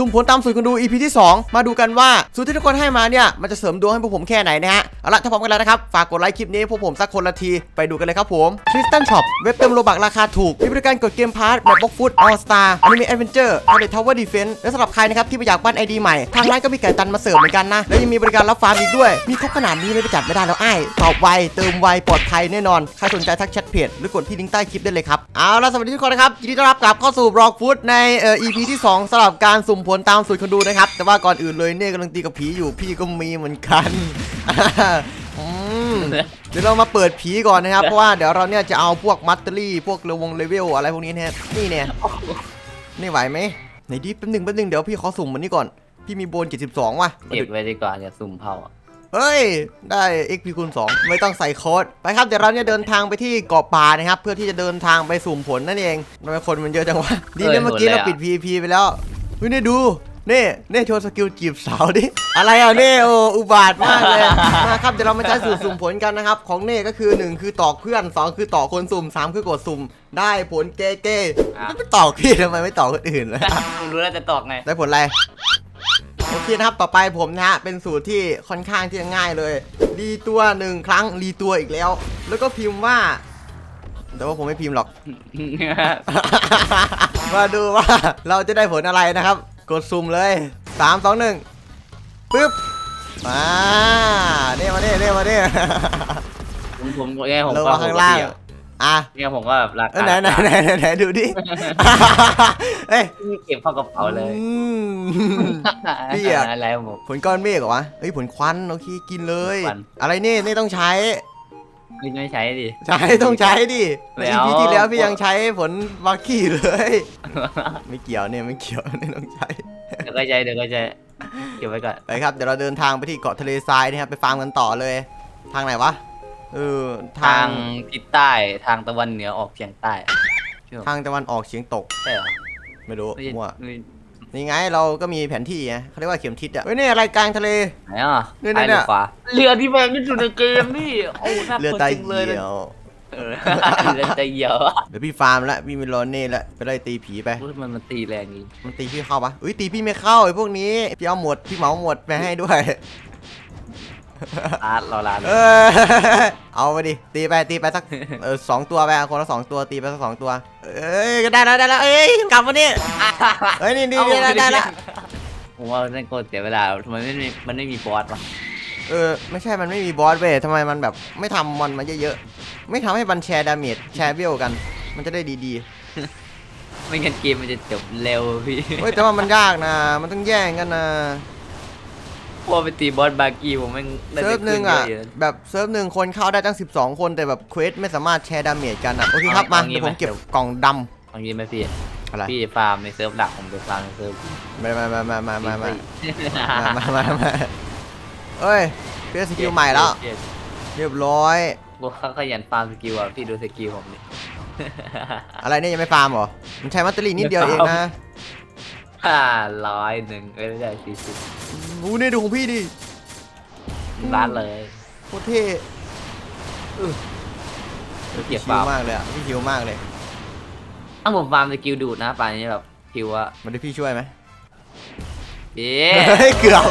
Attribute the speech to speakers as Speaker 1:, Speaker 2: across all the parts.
Speaker 1: สุ่มผลตามสูตรคนดู EP ที่ 2 มาดูกันว่าสูตรที่ทุกคนให้มาเนี่ยมันจะเสริมดวงให้พวกผมแค่ไหนนะฮะเอาละถ้าพร้อมกันแล้วนะครับฝากกดไลค์คลิปนี้พวกผมสักคนละทีไปดูกันเลยครับผม Crystal Shop เว็บเติมโลบักราคาถูกมีบริการกดเกมพาร์ทแบบบล็อกฟุตออสตาร์อนิเมะแอดเวนเจอร์ทาวเดทาวเวอร์ดีเฟนส์และสำหรับใครนะครับที่ไม่อยากปั้นไอดีใหม่ทางร้านก็มีไก่ตันมาเสร์ฟเหมือนกันนะและยังมีบริการรับฟาร์มอีกด้วย มีครบขนาดนี้ไม่ไปจัดไม่ได้แล้วไอ้ตอบไวเติมไวปลอดภัยแน่นอนใครสนใจทักแชทเพจหรือกดที่ลิงก์ใต้คลิปได้เลยครับเอาละสวัสดีทุกคนนะครับยินดีต้อนรับกลับเข้าสู่บล็อกฟุตในเอ่อ EP ที่ 2สำหรับการสุ่มผลตามสูตรคนดูนะครับ แต่ว่าก่อนอื่นเลยเนี่ยกำลังตีกับผีอยู่พี่ก็มีเหมือนกันอืมเดี๋ยวเรามาเปิดผีก่อนนะครับ เพราะว่าเดี๋ยวเราเนี่ยจะเอาพวกมัตเตอรี่ พวกเลวงเลเวลอะไรพวกนี้เนี่ยนี่เนี่ยนี่ไหวไหมไหนดิแป๊บหนึงแป๊บหนึงเดี๋ยวพี่ขอสุ่มมันนี่ก่อน พี่มีโบน 72 ว่ะ
Speaker 2: เก็บไว้ดีกว่าอย่าซุ่มเผาอะ
Speaker 1: เฮ้ย ได้ XP คูณ2 ไม่ต้องใส่โค้ด ไปครับ เดี๋ยวเราเนี่ยเดินทางไปที่เกาะป่านะครับ เพื่อที่จะเดินทางไปสุ่มผลนั่นเองทำไมคนมันเยอะจังวะ ดีนะเมื่อกี้เราปิด PVP ไปแล้ว เฮ้ยนี่ดูนี่นี่โชว์สกิลจีบสาวดิ อะไรอะเน่โอ้อุบาทมากเลยมาครับเดี๋ยวเรามาใช้สูตรสุ่มผลกันนะครับ ของเน่ก็คือ 1 คือตอกเพื่อน 2 คือตอกคนสุ่ม 3 คือกดสุ่ม ได้ผลเก้ๆไม่ไปตอกพี่ทำไมไม่ตอกคนอื่นเลย
Speaker 2: มึงรู้แล้วจะตอกไง
Speaker 1: ได้ผลอะไรโอเคนะครับ ต่อไปผมนะฮะ เป็นสูตรที่ค่อนข้างที่จะง่ายเลย รีตัวหนึ่งครั้งรีตัวอีกแล้ว แล้วก็พิมพ์ว่า แต่ว่าผมไม่พิมพ์หรอก มาดูว่าเราจะได้ผลอะไรนะครับ กดซุ่มเลย 3 2 1ปึ๊บ มาเนี่ยมาเนี่ยเนี่ยมาเนี่ย
Speaker 2: ผมผมแง่ผม
Speaker 1: ลง
Speaker 2: ก็
Speaker 1: มาข้างล่าง อะ
Speaker 2: เนี่ยผมก็แบบรา
Speaker 1: เอ้ย
Speaker 2: คา
Speaker 1: ไหนไหนไหนไหนไหนดูดิ เอ้ย
Speaker 2: เก็บเข้ากระเป๋าเลย
Speaker 1: อืมพี่อะ
Speaker 2: อะไรผม
Speaker 1: ผลก้อนเมฆเหรอวะเฮ้ยผลควันโอเคกินเลย
Speaker 2: ควัน
Speaker 1: อะไรนี่นี่ต้องใช้
Speaker 2: ไม่ไม่ใช้ดิ
Speaker 1: ใช้ต้องใช้ดิใน
Speaker 2: ไม่
Speaker 1: อี
Speaker 2: เอา
Speaker 1: พีที่แล้วพี่ยังใช้ผลบักกี้เลย ไม่เกี่ยวเนี่ยไม่เกี่ยวเนี่ยต้องใช้
Speaker 2: เดี๋ยวก็ใช้เดี๋ยวก็ใช้เก็บไว้ก่อน
Speaker 1: ไปครับเดี๋ยวเราเดินทางไปที่เกาะทะเลทรายนะครับไปฟาร์มกันต่อเลย ทางไหนวะเออทา
Speaker 2: ทางงทิศใต้ทางตะวันเหนือออกเฉียงใต้ใช่เหรอ
Speaker 1: ทางตะวันออกเฉียงตก
Speaker 2: ใช่เหรอ
Speaker 1: ไม่รู้
Speaker 2: ไม่ใช่
Speaker 1: มั่ว
Speaker 2: ไม่
Speaker 1: นี่ไงเราก็มีแผนที่ไงเขาเรียกว่าเข็มทิศอะเฮ้ยนี่อะไรกลางทะเล
Speaker 2: ไหนอะ
Speaker 1: เนี่ย
Speaker 2: ซ้ายห
Speaker 1: เนี่
Speaker 2: รื
Speaker 1: ย
Speaker 2: อขวาเรือที่แพงที่สุดในเกมนี่โอ้น่า
Speaker 1: เรือ
Speaker 2: เปิด
Speaker 1: ใต้
Speaker 2: จริงเลย
Speaker 1: เหี่ยว
Speaker 2: เออเรือใต้เหี่ยว
Speaker 1: เดี๋ยวพี่ฟาร์มแล้วพี่มีโรนเน่แล้วไปไล่ตีผีไป
Speaker 2: พูดมันมันตีแรงนี้
Speaker 1: มันตีพี่เข้าปะอุ้ยตีพี่ไม่เข้าไอ้พวกนี้พี่เอาหมดพี่เหมาหมดไปให้ด้วย
Speaker 2: อาร์ตรอร้าน
Speaker 1: เออเอาไปดิ ตีไป ตีไปสักเออสองตัวไปคนละสองตัว ตีไปสักสองตัว เอ้ยก็ได้แล้วได้แล้วเอ้ยกลับมานี่เอ้ยนี่นี่นี่ได้ได้แล้ว
Speaker 2: ผมว่านั่นโคตรเสียเวลาทำไมไม่มีมันไม่มีบอสวะ
Speaker 1: เออไม่ใช่มันไม่มีบอสเว้ยทำไมมันแบบไม่ทำมันมาเยอะๆ ไม่ทำให้มันแชร์ดาเมจแชร์เวลกัน มันจะได้ดี
Speaker 2: ไม่งั้นเกมมันจะจบเร็วพี่
Speaker 1: ๆเฮ้ยแต่ว่ามันยากนะ มันต้องแย่งกันนะ
Speaker 2: พอไปตีบอสบาร์กี้ผมแม่งได้
Speaker 1: เซิร์ฟหนึ่งอะ
Speaker 2: เยอะ
Speaker 1: แบบเซิร์ฟหนึ่งคนเข้าได้ตั้ง 12 คนแต่แบบเควสไม่สามารถแชร์ดาเมจกันอะ โอเคครับ มา
Speaker 2: เอางี้
Speaker 1: เดี๋ยวผม
Speaker 2: ไหม
Speaker 1: เก็บกล่องดำ
Speaker 2: เอางี้ไหมพี่
Speaker 1: อะไร
Speaker 2: พี่ฟาร์มในเซิร์ฟหลักผมไปฟาร์มในเซิร์ฟ
Speaker 1: มามามามามามามามามามาเอ้ยเพื่อสกิลใหม่แล้ว
Speaker 2: เย้
Speaker 1: เรียบร้อย
Speaker 2: พวกเขาขยันฟาร์มสกิลอะพี่ดูสกิลผมดิ
Speaker 1: อะไรเนี่ยยังไม่ฟาร์มเหรอ มันใช้มัตเตอรี่นิดเดียวเองนะ
Speaker 2: ห้า ร้อยหนึ่งเอ้ยไม่ได้สี่สิบ
Speaker 1: อู้นี่ดูของพี่ดิ
Speaker 2: ล้านเลย
Speaker 1: โคตรเท่
Speaker 2: เกียร์
Speaker 1: ชิ
Speaker 2: ฟาวร์ม
Speaker 1: มากเลยอะพี่ชิวมากเลย
Speaker 2: ถ้าผมฟาร์มสกิลดูดนะป่านนี้แบบคิวอะ
Speaker 1: มันได้พี่ช่วยไหม
Speaker 2: เย้
Speaker 1: เฮ้ยเกือบ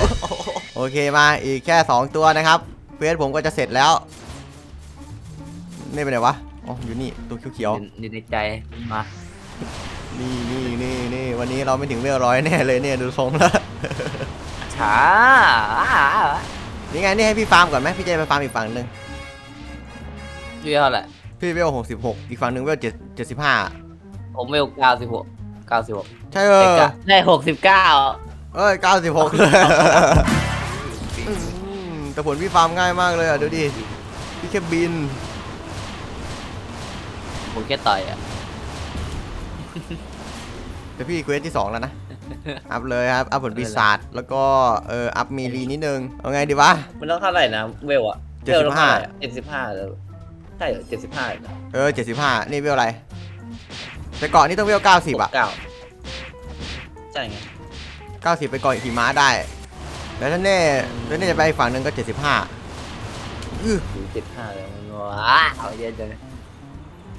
Speaker 1: โอเคมาอีกแค่ 2 ตัวนะครับเควสผมก็จะเสร็จแล้ว นี่ไปไหนวะอ๋ออยู่นี่ตัวเขียว
Speaker 2: อยู่ในใจมา
Speaker 1: ๆ นี่นี่นี่นี่วันนี้เราไม่ถึงเวลร้อยแน่เลยเนี่ยดูทรงแล้ว
Speaker 2: ช้า
Speaker 1: นี่ไงนี่ให้พี่ฟาร์มก่อนไหมพี่จะไปฟาร์มอีกฝั่งหนึ่ง
Speaker 2: ชื่อเท่าไหร่
Speaker 1: พี่เวลหกสิบหกอีกฝั่งหนึ่งเวลเจ็ดเจ็ดสิบห้า
Speaker 2: ผมเวลเก้าสิบหกเก้าสิบหก
Speaker 1: ใช่เออ
Speaker 2: ได้หกสิบเก้า
Speaker 1: เอ้ยเก้าสิบหกเลยอืมแต่ผลพี่ฟาร์มง่ายมากเลยอะดูดิพี่แค่บิน
Speaker 2: ผมแค่ต่อยอะ
Speaker 1: แต่พี่เควสที่สองแล้วนะ อัพเลยครับ อัพผลปีศาจแล้วก็เอออัพมีรีนิดนึง เอาไงดีวะ
Speaker 2: มันต้องเท่าไหร่นะเวลอะ
Speaker 1: เจ็ดสิบห้า
Speaker 2: เจ็ดสิบห้าเลยใช่เหรอเจ็ดสิบห้าเลยนะ
Speaker 1: เออเจ็ดสิบห้านี่เวลอะไร แต่เกาะนี่ต้องเวลเก้าสิบอะ
Speaker 2: เก้าใช่ไง
Speaker 1: เก้าสิบไปเกาะหิมะได้ แล้วถ้าเน่ถ้าเน่จะไปอีกฝั่งหนึ่งก็เจ็ดสิบห้าอื้อ
Speaker 2: ถึงเจ็ดห้าเลยมันว้าวเยอะจัง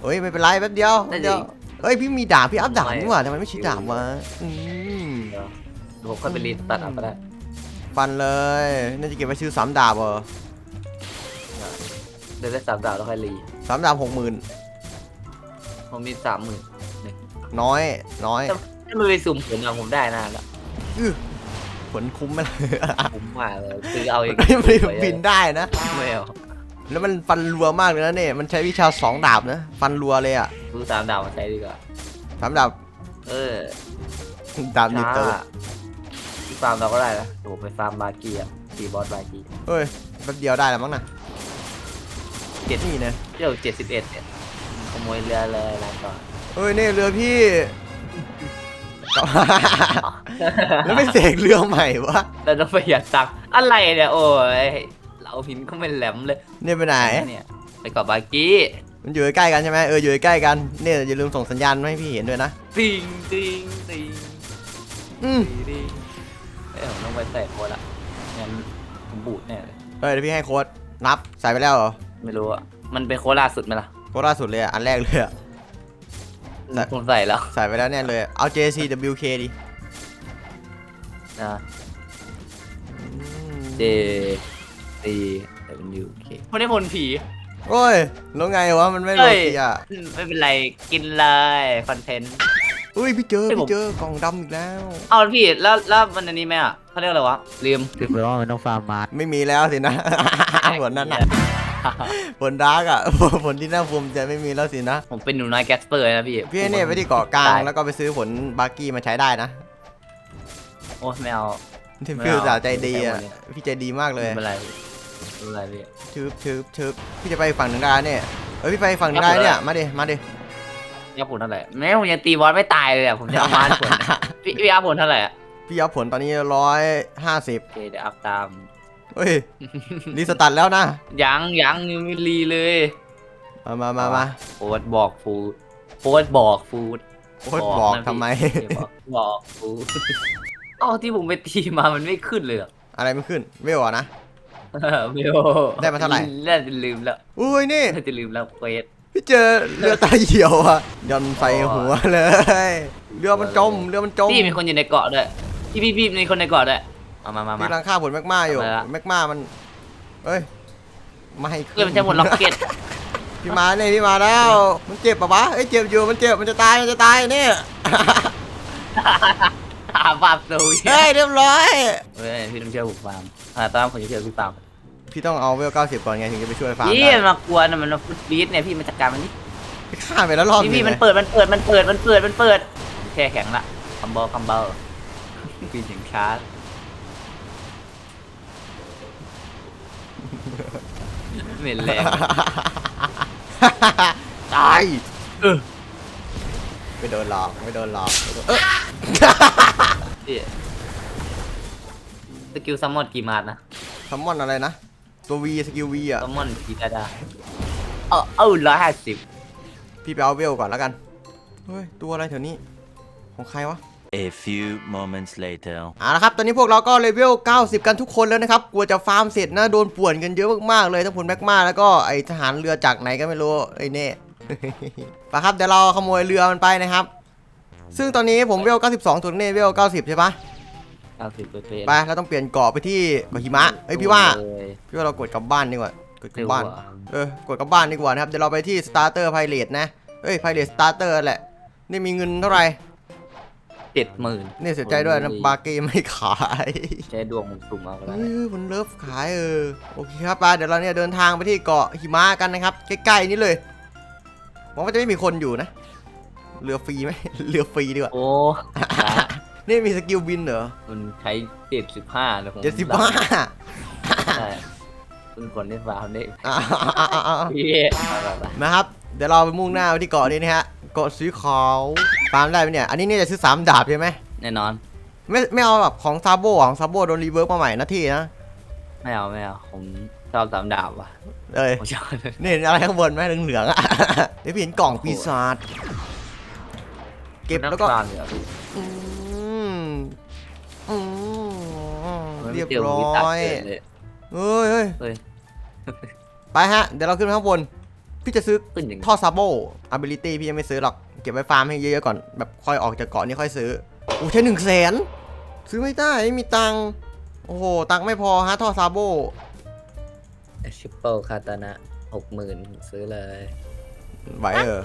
Speaker 1: เฮ้ยไม่เป็นไรแป๊บเดียวแป๊บเดียว
Speaker 2: นั่นดิ
Speaker 1: เฮ้ยพี่มีดาบพี่อัพดาบ
Speaker 2: ทำไม
Speaker 1: นี่หว่าทำไมไม่ใช้ดาบวะอืม
Speaker 2: เดี๋ยวผมค่อยไปรีสตัดเอาก็ได้
Speaker 1: ฟันเลยน่าจะเก็บไว้ชื่อสามดาบเหรอ
Speaker 2: เดี๋ยวได้สามดาวแล้วค่อยรี
Speaker 1: สามดาบหกหมื่น
Speaker 2: ผมมีสามหมื่น
Speaker 1: น้อยน้อย
Speaker 2: ถ้ามันไปสุ่มผลอะผมได้นานแล้ว
Speaker 1: อื้อผลคุ้มไหมล่ะ
Speaker 2: ผมมาเลยซื้อเอาเอง
Speaker 1: ไม่บินได้นะ
Speaker 2: ไม่เอา
Speaker 1: แล้วมันฟันรัวมากเลยนะเนี่ยมันใช้วิชาสองดาบนะ ฟันรัวเลยอะ
Speaker 2: ซื้อสามดาวมาใช้ดีกว่า
Speaker 1: สามดาบ
Speaker 2: เออ
Speaker 1: ดาบนิเตอร์
Speaker 2: ที่ฟาร์มเราก็ได้นะเดี๋ยวผมไปฟาร์มบากีอะตีบอสบากี
Speaker 1: เฮ้ยแป๊บเดียวได้แล้วมั้งนะ
Speaker 2: เจ็ด
Speaker 1: นี่นะ
Speaker 2: เดี๋ยวเจ็ดสิบเอ็ดเนี่ยขโมยเรือเลยอะไรก่อน
Speaker 1: เฮ้ยนี่เรือพี่แล้วไม่เสกเรือใหม่วะ
Speaker 2: แล้วต้องประหยัดตังค์อะไรเนี่ยโอ้ย เราหินก็ไม่แหลมเลย
Speaker 1: เนี่ยไปไหน
Speaker 2: เนี่ยไปกาะบากี
Speaker 1: มันอยู่ใกล้กันใช่ไหมเอออยู่ใกล้กันเนี่ยอย่าลืมส่งสัญญาณมาให้พี่เห็นด้วยนะ
Speaker 2: ติงติงติง
Speaker 1: อืม
Speaker 2: ติงเอ้ยผมต้องไปใส่โค้ดละงั้นผมบูดแน่เลย
Speaker 1: เฮ้ยเดี๋ยวพี่ให้โค้ดนับใส่ไปแล้วเหรอ
Speaker 2: ไม่รู้อะมันเป็นโค้ดล่าสุดไหมล่ะ
Speaker 1: โค้ดล่าสุดเลยอะอันแรกเลยอะใส่
Speaker 2: ผมใส่แล้ว
Speaker 1: ใส่ไปแล้วแน่เลยเอา JCWK ดิ
Speaker 2: นะ
Speaker 1: อืม
Speaker 2: J C W K คนนี้พลผี
Speaker 1: โอ้ยแล้วไงวะมันไม่โร
Speaker 2: เฮ้ย
Speaker 1: ตีอะ
Speaker 2: ไม่เป็นไรกินเลยคอนเทนต์
Speaker 1: อุ้ยพี่เจอ
Speaker 2: เฮ้ยผม
Speaker 1: พี่เจอกล่องดำอีกแล้ว
Speaker 2: เอาพี่แล้วแล้วมันอันนี้ไหมอะเขาเรียกอะไรวะลืม
Speaker 3: คือแปลว่ามันต้องฟาร์มมาร์ท
Speaker 1: ไม่มีแล้วสินะ ผลนั้นอะผลดาร์กอะผลที่น่าภูมิใจไม่มีแล้วสินะ
Speaker 2: ผมเป็นหนูน้อยแกสเปอร์นะพี่
Speaker 1: พี่ให้เนี่ยไปที่เกาะกลาง
Speaker 2: ตย
Speaker 1: แล้วก็ไปซื้อผลบาร์กี้มาใช้ได้นะ
Speaker 2: โอ้ไม่เอา
Speaker 1: ที่
Speaker 2: ไม่
Speaker 1: พี่
Speaker 2: เอา
Speaker 1: อุตส่าห์ใจดีอะ
Speaker 2: ไม่เอา
Speaker 1: พี่ใจดีมากเลย
Speaker 2: ไม่เป็นไร ไม่เป็นไรพี่
Speaker 1: ชืบชืบชืบพี่จะไปฝั่งหนึ่งได้เนี่ยเอ้ยพี่ไปฝั่งหนึ่งได้เนี่ยมาดิมาดิ
Speaker 2: ยาผลเท่าไหร่แม้ผมยังตีบอสไม่ตายเลยอะผมจะเอามาผลพี่พี่อาผลเท่าไหร่อะ
Speaker 1: พี่เอาผลตอนนี้ร้อยห้าสิบ
Speaker 2: โอเคเดี๋ยวอัพตาม
Speaker 1: เฮ้ยรีสตาร์ทแล้วนะ
Speaker 2: ยังยังยังไม่รีเลย
Speaker 1: มามามามา
Speaker 2: โพสต์บอกฟูดโพสต์บอกฟูด
Speaker 1: โค้ดบอก
Speaker 2: นะพี่
Speaker 1: ทำไม
Speaker 2: บอกบอกฟูดเอ้าที่ผมไปตีมามันไม่ขึ้นเลยเหรอ
Speaker 1: อะไรไม่ขึ้นเวลอะนะ
Speaker 2: ไม่โอ
Speaker 1: ได้มาเท่าไหร่
Speaker 2: น่าจะลืมแล้ว
Speaker 1: อุ้ยนี่
Speaker 2: น่าจะลืมแล้วเควส
Speaker 1: พี่เจอเรือตาเหี่ยวอะย่อนใส่หัวเลย เรือมันจมเรือมันจม
Speaker 2: พี่มีคนอยู่ในเกาะด้วยพี่พี่พี่มีคนในเกาะด้วยมามามามา
Speaker 1: พี่กำลังฆ่าผลแมกมาอยู่
Speaker 2: ทำไมล่ะ
Speaker 1: แมกมามันเอ้ยไม่ให้
Speaker 2: เพื่อนมันใช้หมดล็อกเก็ต
Speaker 1: พี่มาเนี่ยพี่มาแล้วมันเจ็บปะวะเอ้ยเจ็บอยู่มันเจ็บมันจะตายมันจะตายเนี่ย
Speaker 2: หาฟาร์มซูย
Speaker 1: เฮ้ยเรียบร้อย
Speaker 2: เฮ้ยพี่ต้องเชื่อผมฟาร์มอ่าตอนนั้นผมจะเชื่อพี่ฟาร์ม
Speaker 1: พี่ต้องเอาเวล90ก่อนไงถึงจะไปช่วยฟาร์ม
Speaker 2: พี่
Speaker 1: ได้
Speaker 2: มันมากวนอะมันมาฟุตบีทเนี่ยพี่มาจัดการมันนี่
Speaker 1: พี่ฆ่าไปแล้วรอบ
Speaker 2: พี่
Speaker 1: นึ
Speaker 2: พี่
Speaker 1: ง
Speaker 2: มัน
Speaker 1: นะ
Speaker 2: เปิดมันเปิดมันเปิดมันเปิดมันเปิดแค่แข็งละคัมเบอร์คัมเบอร์พี่ถึงชาร์จเหม็นแรง
Speaker 1: ตาย
Speaker 2: เออ
Speaker 1: ไม่โดนหลอกไม่โดนหลอกไม่โดนเอ้ย
Speaker 2: พี่สกิลซัมมอนกี่มาดนะ
Speaker 1: ซัมมอนอะไรนะ ตัว V สกิล V อะ
Speaker 2: ซัมมอนกี่ดาดาเออเออร้อยห้าสิบ
Speaker 1: พี่ไปเอาเวลก่อนแล้วกัน เฮ้ย ตัวอะไรแถวนี้ ของใครวะ
Speaker 4: A few moments later.
Speaker 1: เอาละครับ ตอนนี้พวกเราก็เลเวล 90 กันทุกคนแล้วนะครับ กลัวจะฟาร์มเสร็จนะ โดนป่วนกันเยอะมากๆเลย ทั้งผลแมกมาแล้วก็ไอทหารเรือจากไหนก็ไม่รู้ ไอเน่ไปครับ เดี๋ยวเราขโมยเรือมันไปนะครับ ซึ่งตอนนี้ผมเวล 92ส่วนเน่เวล 90 ใช่ปะ
Speaker 2: เก้าสิบเปอร์เซ็นต์
Speaker 1: ไปเราต้องเปลี่ยนเกาะไปที่เกาะหิมะเอ้ยพี่ว่าพี่ว่าเรากดกลับบ้านดีกว่ากดกลับบ้านเออกดกลับบ้านดีกว่านะครับเดี๋ยวเราไปที่ starter pilot นะเอ้ย pilot starter แหละนี่มีเงินเท่าไหร่
Speaker 2: เจ็ดหมื่น
Speaker 1: นี่เสียใจด้วยนะบาเกไม่ขาย
Speaker 2: ใช้ดวงผมสุ่มเอาก็
Speaker 1: เอ
Speaker 2: ได้
Speaker 1: อมันเลิฟขายเออโอเคครับไปเดี๋ยวเราเนี่ยเดินทางไปที่เกาะหิมะกันนะครับใกล้ๆนี่เลยหวังว่าจะไม่มีคนอยู่นะ เรือฟรีไหม เรือฟรีดีกว่า
Speaker 2: โอ้
Speaker 1: นี่มีสกิลบินเหรอ
Speaker 2: มันใช้เจ็ดสิบห้าเลยผม
Speaker 1: เจ็ดสิบห้า
Speaker 2: ใช่คุณคนได้ฟาร์มได้
Speaker 1: พี่
Speaker 2: พี่เอาแบบ
Speaker 1: นะครับ เดี๋ยวเราไปมุ่งหน้าไปที่เกาะนี้นะฮะ เกาะสีขาวฟาร์มได้ไหมเนี่ย อันนี้เนี่ยจะซื้อสามดาบใช่ไหม
Speaker 2: แน่นอน
Speaker 1: ไม่ไม่เอาแบบของซาโบของซาโบโดนรีเวิร์กมาใหม่นะที่นะ
Speaker 2: ไม่เอาไม่เอาผมชอบสามดาบว่ะ
Speaker 1: เอ้ย
Speaker 2: ผมชอบ
Speaker 1: นี่เห็นอะไรข้างบนไหมเหลืองๆอะเดี๋ยวพี่เห็นกล่องปีศาจ เก็บแล้วก็
Speaker 2: ฟาร์มเหรอพี่
Speaker 1: อืมอืม
Speaker 2: มัน
Speaker 1: เรียบ
Speaker 2: ไม่จ
Speaker 1: ร้
Speaker 2: วิตัด
Speaker 1: อย
Speaker 2: เกินเลย
Speaker 1: เฮ้ยเฮ้ย
Speaker 2: เฮ้ย
Speaker 1: ไปฮะ เดี๋ยวเราขึ้นไปข้างบน พี่จะซื้อ
Speaker 2: ขึ้นอย่าง
Speaker 1: ท่อซาโบ ability พี่ยังไม่ซื้อหรอก เก็บไว้ฟาร์มให้เยอะๆก่อน แบบค่อยออกจากเกาะนี่ค่อยซื้อ โอ้ใช้หนึ่งแสนซื้อไม่ได้ไม่มีตังค์โอ้โห ตังค์ไม่พอฮะท่อซาโบ
Speaker 2: ชิปเปิลคาตานะหกหมื่นซื้อเลย
Speaker 1: ไหวเออ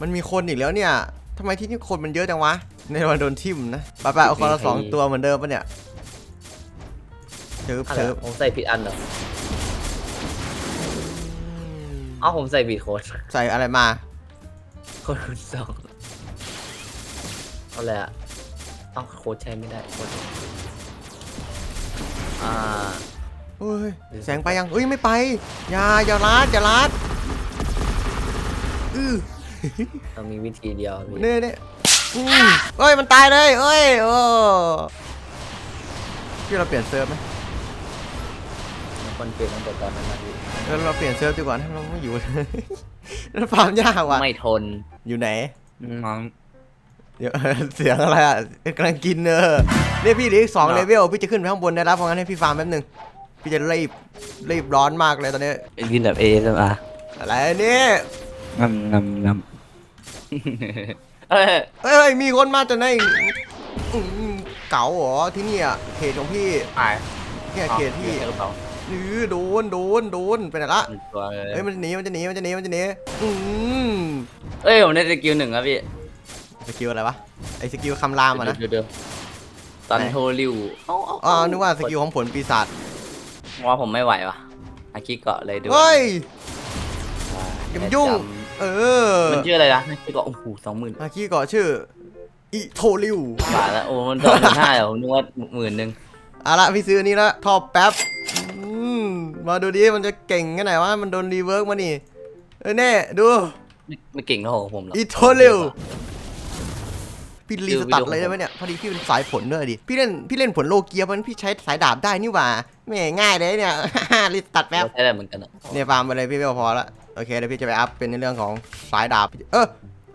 Speaker 1: มันมีคนอีกแล้วเนี่ย ทำไมที่นี่คนมันเยอะจังวะ ในวันโดนทิมนะไปไปเอาคนละสองตัวเหมือนเดิมปะเนี่ยเชิบ
Speaker 2: อะไร
Speaker 1: เชิบ
Speaker 2: ผมใส่ผิดอันเหรอเอ้าผมใส่ผิดโค้ด
Speaker 1: ใส่อะไรมา
Speaker 2: โค้ดคูณสองเอาเลยอะต้องโค้ดใช้ไม่ได้โค้ดอ่า
Speaker 1: เฮ้ยแสงไปยังเอ้ยไม่ไป อย่าอย่าลัดอย่าลัดอือ
Speaker 2: เรามีวิธีเดียวพี่
Speaker 1: เน่เน่อืมเอ้ยมันตายเลยเอ้ยโอ้พี่เราเปลี่ยนเซิร์ฟไหม
Speaker 2: มีคนเปลี่ยนตั้งแต่ตอนนั้นนะพี่
Speaker 1: เออเราเปลี่ยนเซิร์ฟดีกว่าให้เราไม่อยู่แล้วฟาร์มยากว่ะ
Speaker 2: ไม่ทน
Speaker 1: อยู่ไหน
Speaker 2: น้อง
Speaker 1: เดี๋ยว เสียงอะไรอะกำลังกินเนอเนี่ยพี่เหลืออีกสอง
Speaker 2: เน
Speaker 1: เล
Speaker 2: อะ
Speaker 1: เวลพี่จะขึ้นไปข้างบนได้แล้วเพราะงั้นให้พี่ฟาร์มแป๊บนึงพี่จะรีบรีบร้อนมากเลยตอนนี้
Speaker 2: กินแบบเอสอะ
Speaker 1: อะไรเนี่ย
Speaker 2: งำงำงำ เออ
Speaker 1: เอ้ยมีคนมาจากไหนอืมเก๋าเหรอที่นี่อะเขตของพี่
Speaker 2: ตาย
Speaker 1: เนี่ยเขตที่
Speaker 2: กระเป๋า
Speaker 1: นือโดนโดนโดนไปไหนละ
Speaker 2: ตัวเลย
Speaker 1: เอ้ยมันจะหนีมันจะหนีมันจะหนีมันจะหนีอืม
Speaker 2: เอ้ยผมได้สกิลหนึ่งครับพี่
Speaker 1: สกิลอะไรวะไอ้สกิลคำรามอะนะ
Speaker 2: เดี๋ยวเดี๋ยวตันโทริว
Speaker 1: อ๋อนึกว่าสกิลของผลปีศาจ
Speaker 2: ว่าผมไม่ไหววะอาคิเกาะเลยดู
Speaker 1: เฮ้ยอย่ามายุ่ง เออ
Speaker 2: มันชื่ออะไรนะอาคิเกาะโอ้โหสองหมื่น
Speaker 1: อาคีก่อชื่ออิโทริว
Speaker 2: บาทแล้วโอ้มันสองหมื่นห้าเหรอผมนึกว่าหมื่นหนึ่ง
Speaker 1: เอาละพี่ซื้ออนนี้ละทอปแป๊บอืมมาดูดิมันจะเก่งแค่ไหนวะมันโดนรีเวิร์กมานี่เออแน่ดู
Speaker 2: ไม่ไม่เก่งเท่าของผมหรอก
Speaker 1: อิโทริว พี่รีสตัดเลยได้ไหมเนี่ยพอดีพี่เป็นสายผลด้วยดิพี่เล่นพี่เล่นผลโลเกียมันพี่ใช้สายดาบได้นี่หว่าไม่ง่ายเลยเนี่ยรีสตัดแป๊บ
Speaker 2: เราใช้ได้เหมือนกันอะ
Speaker 1: เนี่ยฟาร์มไปเลยพี่เวลพอละโอเคเดี๋ยวพี่จะไปอัพเป็นในเรื่องของสายดาบเออ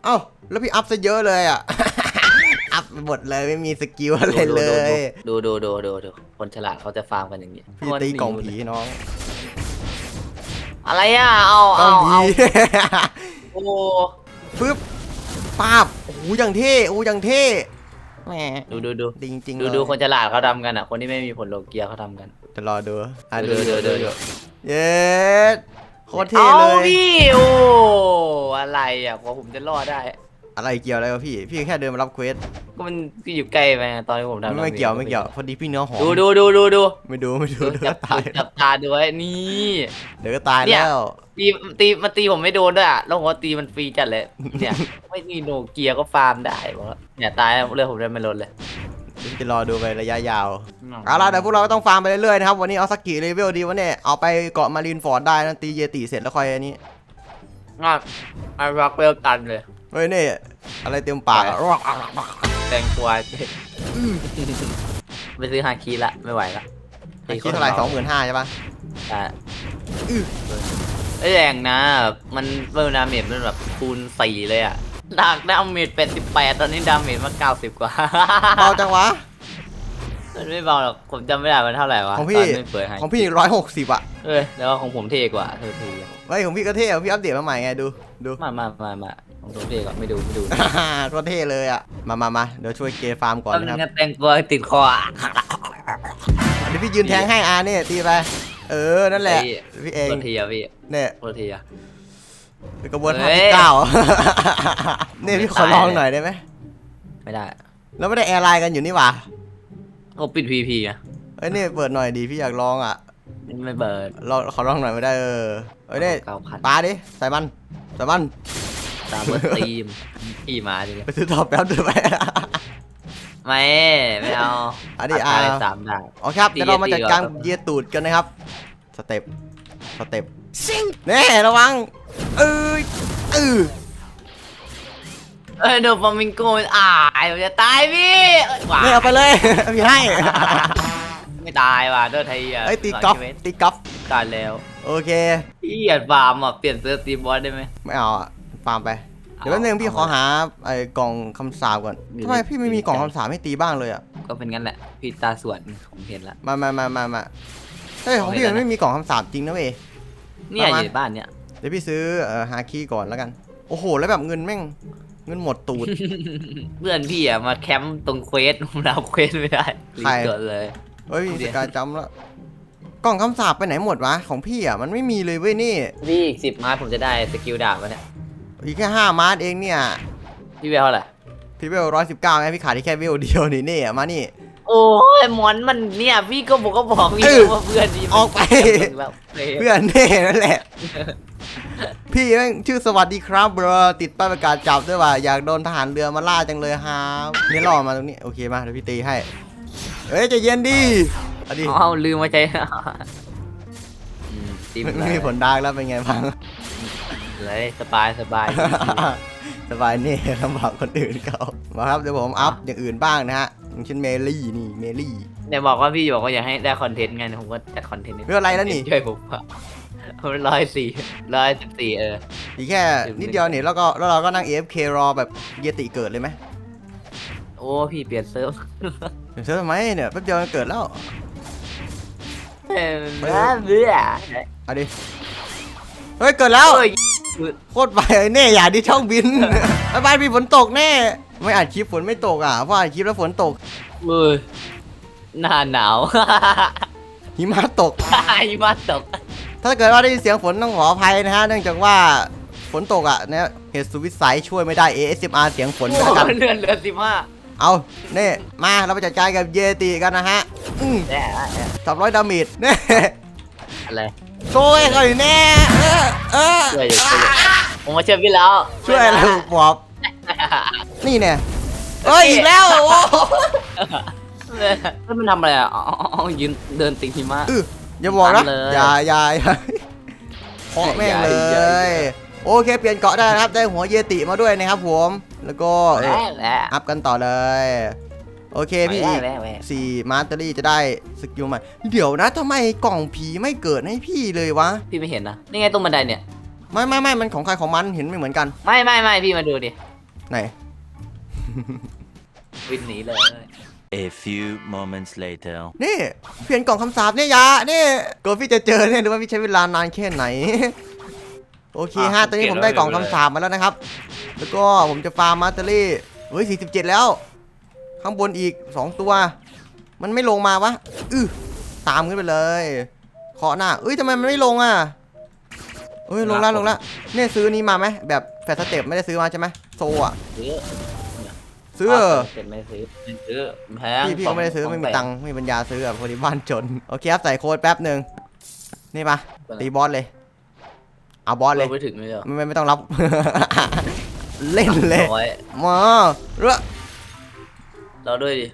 Speaker 1: เอ้าแล้วพี่อัพซะเยอะเลยอะอัพไปหมดเลยไม่มีสกิลอะไรเลย
Speaker 2: ดูดูดูดูดูคนฉลาดเขาจะฟาร์มกันอย่างนี้
Speaker 1: พี่ตีกล่องผีน้อง
Speaker 2: อะไรอะเอา
Speaker 1: กล่
Speaker 2: เอา
Speaker 1: องผี
Speaker 2: เอาโอ้
Speaker 1: ปึ๊บ ป้าบโอ้โหอย่างเท่โอ้โหอย่างเท่แหม
Speaker 2: ดูดูดู
Speaker 1: ดีจริงๆ
Speaker 2: ดู
Speaker 1: เลย
Speaker 2: ดูคนฉลาดเขาทำกันอะ คนที่ไม่มีผลโลเกียเขาทำกัน
Speaker 1: จะรอดูอะ
Speaker 2: ดูดูดูดู
Speaker 1: เย้โคตรเท่เล
Speaker 2: เอา
Speaker 1: ย
Speaker 2: พี่โอ้อะไรอะกว่าผมจะรอดได้
Speaker 1: อะไรเกี่ยวอะไรวะพี่ พี่แค่เดินมารับเควส
Speaker 2: ก็มันก็อยู่ใกล้ไปไงตอนที่ผมทำ
Speaker 1: ไม่เกี่ยวไม่เกี่ยวพอดีพี่เนื้อหอม
Speaker 2: ดูดูดูดูดู
Speaker 1: ไม่ดูไม่ดู
Speaker 2: ดู
Speaker 1: เดี๋ยว
Speaker 2: จั
Speaker 1: ก็
Speaker 2: บ
Speaker 1: ตาย
Speaker 2: จับตาดูไว้นี่
Speaker 1: เดี๋ยวก็ตาย
Speaker 2: เนี่ย
Speaker 1: แล้ว
Speaker 2: ตีตีมาตีผมไม่โดนด้วยอะแล้วผมก็ตีมันฟรีจัดเลย เนี่ย ไม่มีโนเกียก็ฟาร์มได้บอกว่าเนี่ยตายแล้วเรื่องผมได้ไม่ลดเลย
Speaker 1: จะรอดูไประยะยาว เอาล่ะเดี๋ยวพวกเราก็ต้องฟาร์มไปเรื่อยๆนะครับ วันนี้เอาสักกี่เลเวลดีวะเนี่ย เอาไปเกาะมารีนฟอร์ดได้นะตีเยติเสร็จแล้วค่อยอันนี้
Speaker 2: งอกไอ้รักเวลตันเลย
Speaker 1: เฮ้ยนี่อะไรเต็มปากอะ
Speaker 2: แต่งตัวไปซื้อฮาคีละไม่ไหวละ
Speaker 1: คิดเท่าไหร่สองหมื่นห้าใช่ปะ
Speaker 2: แต่
Speaker 1: อื้อ
Speaker 2: ไอ้ยแรงนะแบบมันเวลดาเมจมันแบบคูณสี่เลยอะดากดาเมจเป็นสิบแปดตอนนี้ดาเมจมาเก้าสิบกว่า
Speaker 1: เบาจังวะ
Speaker 2: มันไม่เบาหรอกผมจำไม่ได้มันเท่าไหร่วะ
Speaker 1: ของพี่
Speaker 2: ตนไม่เปิดให้
Speaker 1: ของพี่ร้อยหกสิบอะ
Speaker 2: เอ้ยแล้วาของผมเท่กว่าเท่ที
Speaker 1: เฮ้ยของพี่ก็เท่อะพี่อัปเดตมาใหม่ไงดูดู
Speaker 2: มามามามาของผมเท่กว่าไม่ดูไม่ดู
Speaker 1: ก็เท่เลยอะมามามาเดี๋ยวช่วยเกฟาร์มก่อน
Speaker 2: ตอน
Speaker 1: นะครับ
Speaker 2: นี้แต่งตัวติดคออะ
Speaker 1: เดี๋ยวพี่ยืนแทงให้อาเนี่ยตีไป เออ นั่นแหละ พี่เอง
Speaker 2: โทษทีอะพี่
Speaker 1: เนี่ย
Speaker 2: โทษทีอะ
Speaker 1: เป็นกระบวนท่า
Speaker 2: เฮ้ย
Speaker 1: ที่เก้าเนี่ยพี่ขอลองหน่อยได้ไหม
Speaker 2: ไม่ได้
Speaker 1: แล้วไม่ได้แอร์ไลน์กันอยู่นี่หว่า
Speaker 2: เขาปิดพีพีอะ
Speaker 1: เอ้ยนี่เปิดหน่อยดีพี่อยากลองอะ
Speaker 2: ไม่เปิด
Speaker 1: เราขอลองหน่อยไม่ได้เออเอ้ยนี่
Speaker 2: เก้าพัน
Speaker 1: ปาดิใส่มันใส่มัน
Speaker 2: ตามเบอร์ตีมพี่มาดิ
Speaker 1: ไปซื้อต่อแป๊บเดียวไป
Speaker 2: ไม่ไม่เอา
Speaker 1: อันนี้อ่า
Speaker 2: ดท้ยสามดาว
Speaker 1: โอเคครับเดี๋ยวเรามาจัดการ
Speaker 2: ตีก่อน
Speaker 1: เหยียดตูดกันนะครับสเต็ปสเต็ปเน่ระวังเอ้ยเออ
Speaker 2: เอ้ยโดฟามิงโกมันอายผมจะตายพี่เอ้ยหวา
Speaker 1: เน่เอาไปเลยพี่ให้
Speaker 2: ไม่ตายว่ะโดนไทยอะ
Speaker 1: เอ้ยตีกอล์ฟ
Speaker 2: ร้ยชีวิต
Speaker 1: ตีกอล์ฟ
Speaker 2: การแล้ว
Speaker 1: โอเค
Speaker 2: พี่อยากฟาร์มอะเปลี่ยนเซอร์ตีบอสได้ไหม
Speaker 1: ไม่เอาอะฟาร์มไป เดี๋ยวแป๊บนึงพี่ขอหาไอ้กล่องคำสาปก่อน
Speaker 2: อยู่
Speaker 1: ทำไม
Speaker 2: ใน
Speaker 1: พี่ไม่มีกล่องคำสาปให้ตีบ้างเลยอะ
Speaker 2: ก็เป็นงั้นแหละ พี่ตาสวนผมเห็นละ
Speaker 1: มามามามามาเฮ้ยของพี่
Speaker 2: เอา
Speaker 1: มัน
Speaker 2: ไว้
Speaker 1: ไม่มีกล่องคำสาปจริงนะเว้ย
Speaker 2: เนี่ย
Speaker 1: ประ
Speaker 2: อ
Speaker 1: มาณ
Speaker 2: ยู่ในบ้านเนี่ย
Speaker 1: เดี๋ยวพี่ซื้อเอ่อฮาคีก่อนแล้วกัน โอ้โห แล้วแบบเงินแม่งเงินหมดตูด
Speaker 2: เพื่อนพี่อะมาแคมป์ตรงเควสผมรับเควสไม่ได้รี
Speaker 1: ใคร
Speaker 2: บเกิดเลย
Speaker 1: เฮ้ย
Speaker 2: เดี๋
Speaker 1: ส
Speaker 2: ยว
Speaker 1: กายจำแล้วกล่องคำสาปไปไหนหมดวะของพี่อะมันไม่มีเลยเว้ยนี่
Speaker 2: พี่อีกสิบมาร์ทผมจะได้สกิลดาบมาเนี่ย
Speaker 1: อีกแค่ห้ามาร์ทเองเนี่ย
Speaker 2: พี่เวลเท่าไหร่
Speaker 1: พี่เวลร้อยสิบเก้าไงพี่ขาดที่แค่เวลเดียวนี่นี่อะมานี่
Speaker 2: โอ้ยหมอนมันเนี่ย พี่ก็บอกก็บอกพี่
Speaker 1: เออ
Speaker 2: ว่าเพื่อนดี
Speaker 1: ออกไป
Speaker 2: แบบ
Speaker 1: เพื่อนเน่นั่นแหละ พี่แม่งชื่อสวัสดีครับเบรอติดป้ายประกาศจับด้วยว่าอยากโดนทหารเรือมาล่าจังเลยครับนี่ล่อมาตรงนี้โอเคมาเดี๋ยวพี่ตีให้เอ้ยใจะเย็นดิเอาดิ
Speaker 2: เอาลืมมาใจอืมตีมัน
Speaker 1: ไม่มีผลดาร์กแล้วเป็นไงบ้าง
Speaker 2: เลยสบายสบาย
Speaker 1: สบายนี่ลำบากคนอื่นเขามาครับเดี๋ยวผมอัพอย่างอื่นบ้างนะฮะอย่างเช่นเมลี่นี่เมลี่
Speaker 2: เนี่ยบอกว่าพี่บอกว่าอยากให้ได้คอนเทนต์ไงผมก็จัดคอนเทนต์
Speaker 1: เรื่องอะไรแล้วนี่
Speaker 2: ช่วยผมอะร้อยสี่ร้อยสิบสี่เออ
Speaker 1: อีกแค่นิดเดียวนี่แล้วก็แล้วเราก็นั่ง AFK รอแบบเยติเกิดเลยไหม
Speaker 2: โอ้พี่เปลี่ยนเซิร์ฟ
Speaker 1: เดี๋ยวเชื่อทำไมเนี่ยแป๊บเดียวมันเกิดแล้ว
Speaker 2: เออเบื่อเบื่อ
Speaker 1: เอาดิเฮ้ยเกิดแล้ว
Speaker 2: โอ้ย
Speaker 1: โคตรไปเลยแน่อย่าที่ช่องบินบายบายมีฝนตกแน่ ไม่อัดคลิปฝนไม่ตกอะเพราะอัดคลิปแล้วฝนตก
Speaker 2: เออหน้าหนาว
Speaker 1: หิมะตก
Speaker 2: หิมะตก
Speaker 1: ถ้าเกิดว่าได้ยินเสียงฝนต้องขออภัยนะฮะเนื่องจากว่าฝนตกอะเนี่ยเหตุสุดวิสัยช่วยไม่ได้ ASMR เสียงฝนไปแล้วกัน
Speaker 2: เลื่อนเรือสิบห้า
Speaker 1: เอาเน่มาเราไปจัดการกับเยติกันนะฮะอืม
Speaker 2: แน่
Speaker 1: สามร้อยดาเมจเน่
Speaker 2: อะไร
Speaker 1: โซ่ให้เขาอยู่แน่เออเออ
Speaker 2: ช่วยอยู่ช่วยอยู่ผมมาช่วยพี่แล้ว
Speaker 1: ช่วยอะไรบอบนี่เนี่ยเอ้ยอีกแล้วโอ้โห
Speaker 2: เฮ้ยมันทำอะไรอะอ๋ออ๋ออ๋อยืนเดินติงหิมะ
Speaker 1: อื้ออย่าบอกนะ
Speaker 2: ตามเลย
Speaker 1: อย่าอย่าอย่าเคาะแม่งเล
Speaker 2: อย่าอย่า
Speaker 1: ยโอเคเปลี่ยนเกาะได้นะครับได้หัวเยติมาด้วยนะครับผม แล้วก็เอ่อ
Speaker 2: แหละ
Speaker 1: อัพกันต่อเลย โอเคพี่
Speaker 2: แห
Speaker 1: อี
Speaker 2: ละ
Speaker 1: ก
Speaker 2: แหละแหละ
Speaker 1: สี่มาสเตอรี่จะได้สกิลใหม่ เดี๋ยวนะทำไมกล่องผีไม่เกิดให้พี่เลยวะ
Speaker 2: พี่ไม่เห็นนะนี่ไงตรงบันไดเนี่ย
Speaker 1: ไม่ไม่ไม่มันของใครของมันเห็นไม่เหมือนกัน
Speaker 2: ไม่ไม่ไม่พี่มาดูดิ
Speaker 1: ไหน
Speaker 2: วิ่งหนีเลย
Speaker 4: A few moments later.
Speaker 1: นี่เปลี่ยนกล่องคำสาปเนี่ยยานี่กลัวพี่จะเจอเนี่ยดูว่าพี่ใช้เวลานานแค่ไหน โอเคฮะตอนนี้ผมได้กล่องคำสาปมาแล้วนะครับ แล้วก็ผมจะฟาร์มมาสเตอรี่เฮ้ย47 แล้ว ข้างบนอีก 2 ตัว มันไม่ลงมาวะอื้อตามขึ้นไปเลยเคาะหน้าเอ้ยทำไมมันไม่ลงอะเอ้ยลงแล้วลงแล้วเนี่ยซื้อนี้มาไหมแบบแฟร์สเต็ปไม่ได้ซื้อมาใช่ไหมโซอะ
Speaker 2: ซื้อ
Speaker 1: ซื้อเหรอ
Speaker 2: เสร็จไม่ซื้อไม่ซื้อแพง
Speaker 1: พี่พี่ก็ไม่ได้ซื้อไม่มีตังค์ไม่มีปัญญาซื้ออะพอดีบ้านจนโอเคครับใส่โค้ดแป๊บหนึ่งนี่ปะตีบอสเลย เอาบอสเลย
Speaker 2: ไปถึงไม่เหรอ
Speaker 1: ไม่ไม่ไม่ต้องรับ เล่นเลย
Speaker 2: ร้อย
Speaker 1: มาเรื่อ
Speaker 2: เราด้วยดิ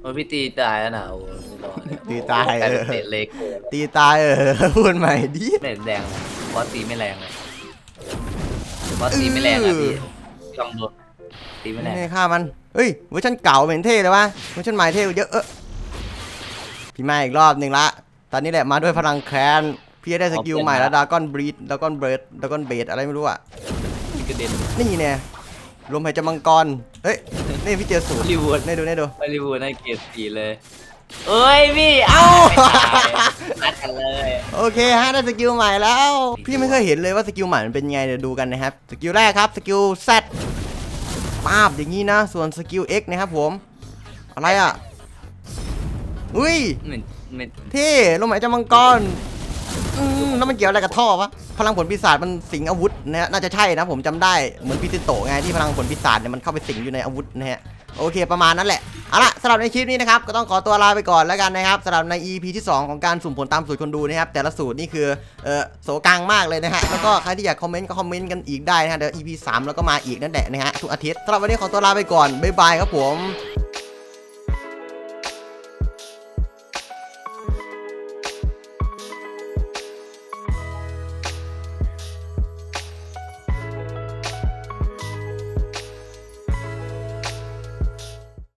Speaker 2: โอ้ยพี่ตีตายแล้วนะโอ้ยไม่รอดเนี่ย
Speaker 1: ตีตาย
Speaker 2: กลาย
Speaker 1: เอ
Speaker 2: เป็น
Speaker 1: อ
Speaker 2: เตะเล็ก
Speaker 1: ตีตายเออ พูดใหม่ดิ
Speaker 2: ไม่แรงเลยบอสตีไม่แรงเลยบอสตีไม่แรงอะพี่ลองดูตีไม่แรง
Speaker 1: นี่ฆ่ามัน เฮ้ยเวอร์ชันเก่าเหม็นเท่เลยวะเวอร์ชันใหม่เท่กว่าเยอะเออพี่มาอีกรอบหนึ่งละ ตอนนี้แหละมาด้วยพลังแค้น พี่ได้สกิลใหม่แล้วดากอนบรีดดากอนเบิร์ดดากอนเบดอะไรไม่รู้อะ
Speaker 2: กระเด็น
Speaker 1: นี่เนี่ย ลมหายใจมังกร เฮ้ย นี่พี่เจอสูตร
Speaker 2: ฮอลลีวูด
Speaker 1: นี่ดูนี่ดู
Speaker 2: ฮอลลีวูดน่าเกลียดสีเลยเอ้ยพี่
Speaker 1: เอ้า
Speaker 2: นัดกันเลย
Speaker 1: โอเคฮะได้สกิลใหม่แล้ว พี่ไม่เคยเห็นเลยว่าสกิลใหม่มันเป็นไงเดี๋ยวดูกันนะครับ สกิลแรกครับ สกิล Z ป้าบอย่างนี้นะ ส่วนสกิล X นะครับผม อะไรอะ อุ้ย
Speaker 2: เหมือนเหมือน
Speaker 1: เท่ลมหายใจมังกร อืมแล้วมันเกี่ยวอะไรกับท่อวะพลังผลปีศาจมันสิงอาวุธนะฮะน่าจะใช่นะผมจำได้เหมือนพิซิโตะไงที่พลังผลปีศาจเนี่ยมันเข้าไปสิงอยู่ในอาวุธนะฮะโอเคประมาณนั้นแหละเอาล่ะสำหรับในคลิปนี้นะครับก็ต้องขอตัวลาไปก่อนแล้วกันนะครับสำหรับใน EP ที่ 2 ของการสุ่มผลตามสูตรคนดูนะครับแต่ละสูตรนี่คือเออโสกังมากเลยนะฮะแล้วก็ใครที่อยากคอมเมนต์ก็คอมเมนต์กันอีกได้นะฮะเดี๋ยว EP 3 แล้วก็มาอีกนั่นแหละนะฮะทุกอาทิตย์สำหรับวันนี้ขอตัวลาไปก่อนบ๊ายบายครับผม